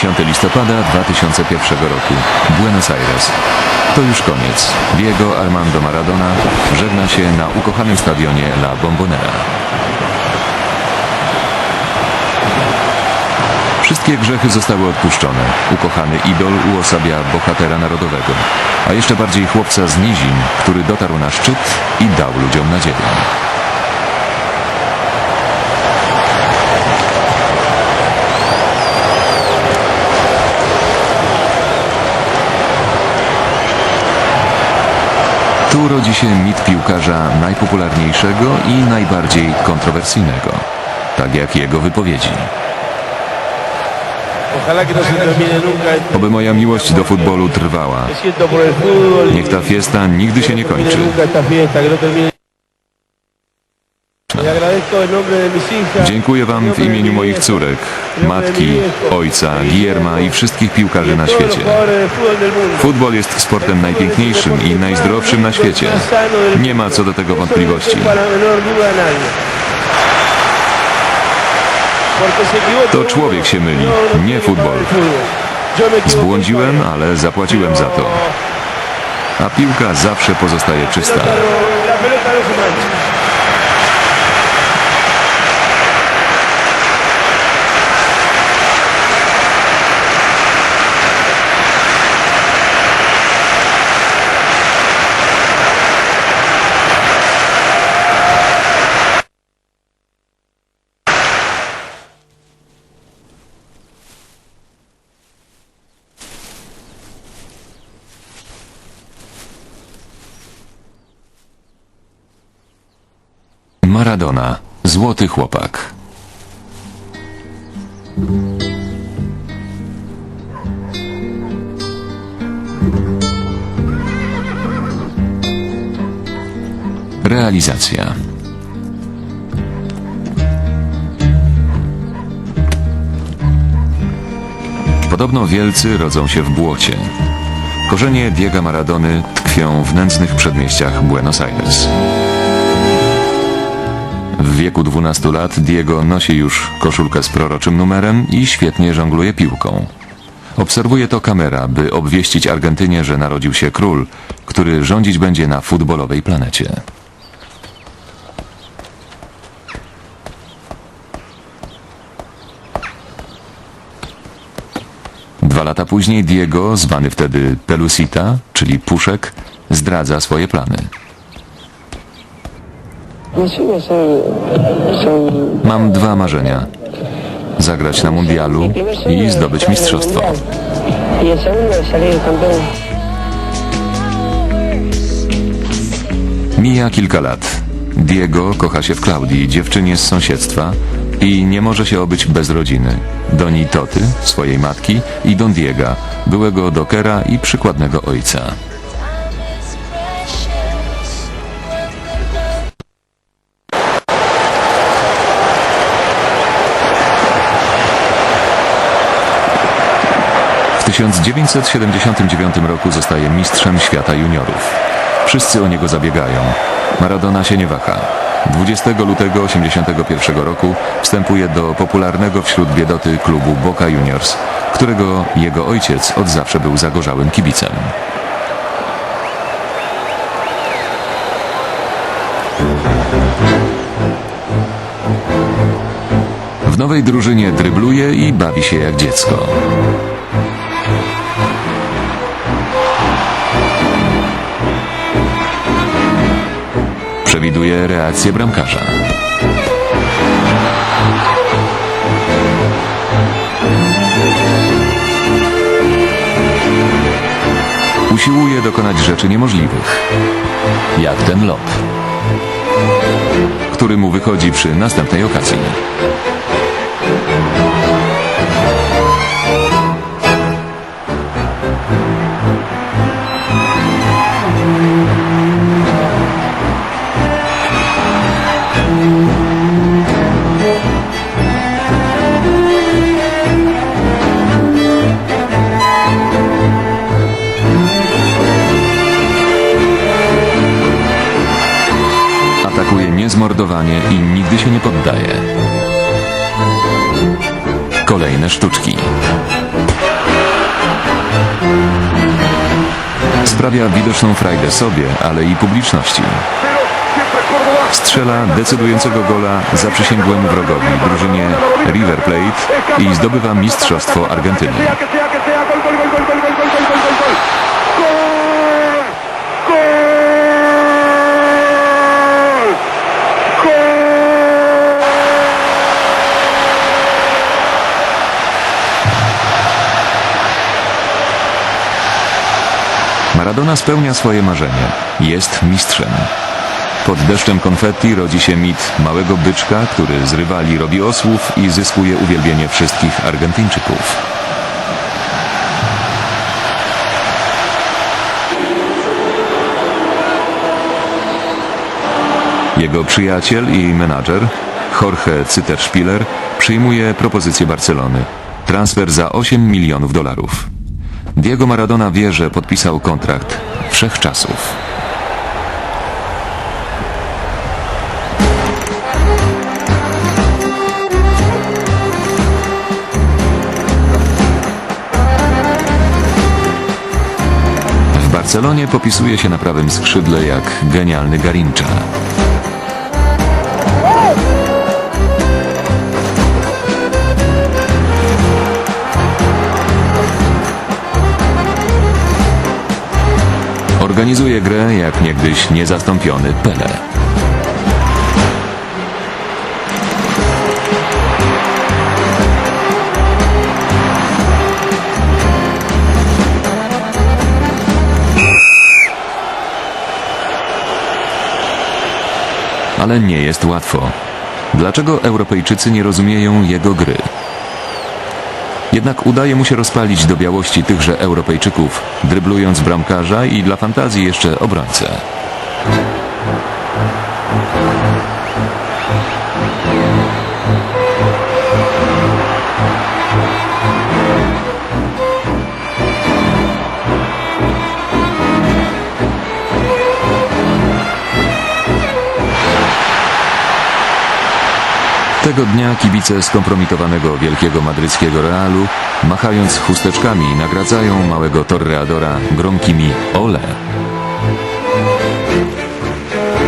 10 listopada 2001 roku. Buenos Aires. To już koniec. Diego Armando Maradona żegna się na ukochanym stadionie La Bombonera. Wszystkie grzechy zostały odpuszczone. Ukochany idol uosabia bohatera narodowego, a jeszcze bardziej chłopca z nizin, który dotarł na szczyt i dał ludziom nadzieję. Tu rodzi się mit piłkarza najpopularniejszego i najbardziej kontrowersyjnego, tak jak jego wypowiedzi. Oby moja miłość do futbolu trwała. Niech ta fiesta nigdy się nie kończy. Dziękuję Wam w imieniu moich córek, matki, ojca, Gierma i wszystkich piłkarzy na świecie. Futbol jest sportem najpiękniejszym i najzdrowszym na świecie. Nie ma co do tego wątpliwości. To człowiek się myli, no, no nie futbol. Zbłądziłem, ale zapłaciłem za to. A piłka zawsze pozostaje czysta. Maradona, złoty chłopak. Realizacja. Podobno wielcy rodzą się w błocie. Korzenie Diego Maradony tkwią w nędznych przedmieściach Buenos Aires. Wieku 12 lat Diego nosi już koszulkę z proroczym numerem i świetnie żongluje piłką. Obserwuje to kamera, by obwieścić Argentynie, że narodził się król, który rządzić będzie na futbolowej planecie. Dwa lata później Diego, zwany wtedy Pelusita, czyli Puszek, zdradza swoje plany. Mam dwa marzenia. Zagrać na mundialu i zdobyć mistrzostwo. Mija kilka lat. Diego kocha się w Klaudii, dziewczynie z sąsiedztwa i nie może się obyć bez rodziny. Doni Toty, swojej matki i Don Diega, byłego dokera i przykładnego ojca. 1979 roku zostaje mistrzem świata juniorów. Wszyscy o niego zabiegają. Maradona się nie waha. 20 lutego 1981 roku wstępuje do popularnego wśród biedoty klubu Boca Juniors, którego jego ojciec od zawsze był zagorzałym kibicem. W nowej drużynie drybluje i bawi się jak dziecko. Przewiduje reakcję bramkarza. Usiłuje dokonać rzeczy niemożliwych, jak ten lot, który mu wychodzi przy następnej okazji. wyzwanie i nigdy się nie poddaje. Kolejne sztuczki. Sprawia widoczną frajdę sobie, ale i publiczności. Strzela decydującego gola zaprzysięgłemu wrogowi drużynie River Plate i zdobywa Mistrzostwo Argentyny. Maradona spełnia swoje marzenie. Jest mistrzem. Pod deszczem konfetti rodzi się mit małego byczka, który z rywali robi osłów i zyskuje uwielbienie wszystkich Argentyńczyków. Jego przyjaciel i menadżer, Jorge Cyter-Spiller, przyjmuje propozycję Barcelony. Transfer za 8 milionów dolarów. Diego Maradona wie, że podpisał kontrakt wszechczasów. W Barcelonie popisuje się na prawym skrzydle jak genialny Garincha. Organizuje grę jak niegdyś niezastąpiony Pele. Ale nie jest łatwo. Dlaczego Europejczycy nie rozumieją jego gry? Jednak udaje mu się rozpalić do białości tychże Europejczyków, dryblując bramkarza i dla fantazji jeszcze obrońcę. Tego dnia kibice skompromitowanego wielkiego madryckiego Realu, machając chusteczkami, nagradzają małego torreadora gromkimi ole.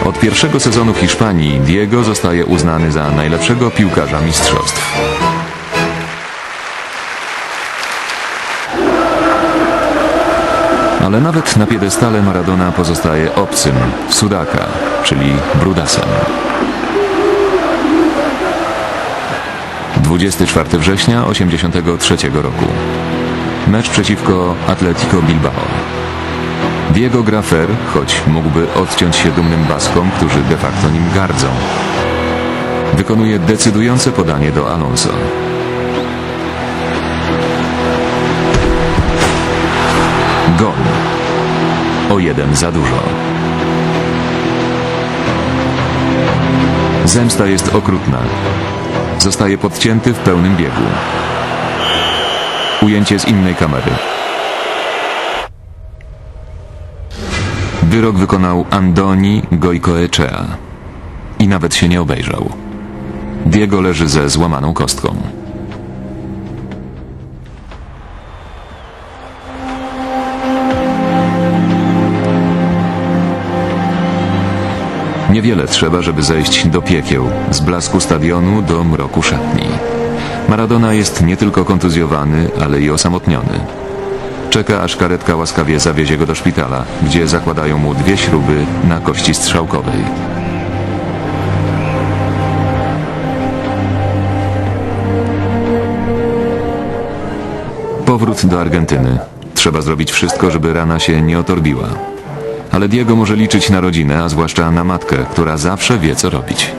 Od pierwszego sezonu w Hiszpanii Diego zostaje uznany za najlepszego piłkarza mistrzostw. Ale nawet na piedestale Maradona pozostaje obcym, sudaka, czyli brudasem. 24 września 1983 roku. Mecz przeciwko Atletico Bilbao. Diego gra fair, choć mógłby odciąć się dumnym Baskom, którzy de facto nim gardzą. Wykonuje decydujące podanie do Alonso. Gol. O jeden za dużo. Zemsta jest okrutna. Zostaje podcięty w pełnym biegu. Ujęcie z innej kamery. Wyrok wykonał Andoni Goicoechea i nawet się nie obejrzał. Diego leży ze złamaną kostką. Niewiele trzeba, żeby zejść do piekieł, z blasku stadionu do mroku szatni. Maradona jest nie tylko kontuzjowany, ale i osamotniony. Czeka, aż karetka łaskawie zawiezie go do szpitala, gdzie zakładają mu dwie śruby na kości strzałkowej. Powrót do Argentyny. Trzeba zrobić wszystko, żeby rana się nie otorbiła. Ale Diego może liczyć na rodzinę, a zwłaszcza na matkę, która zawsze wie, co robić.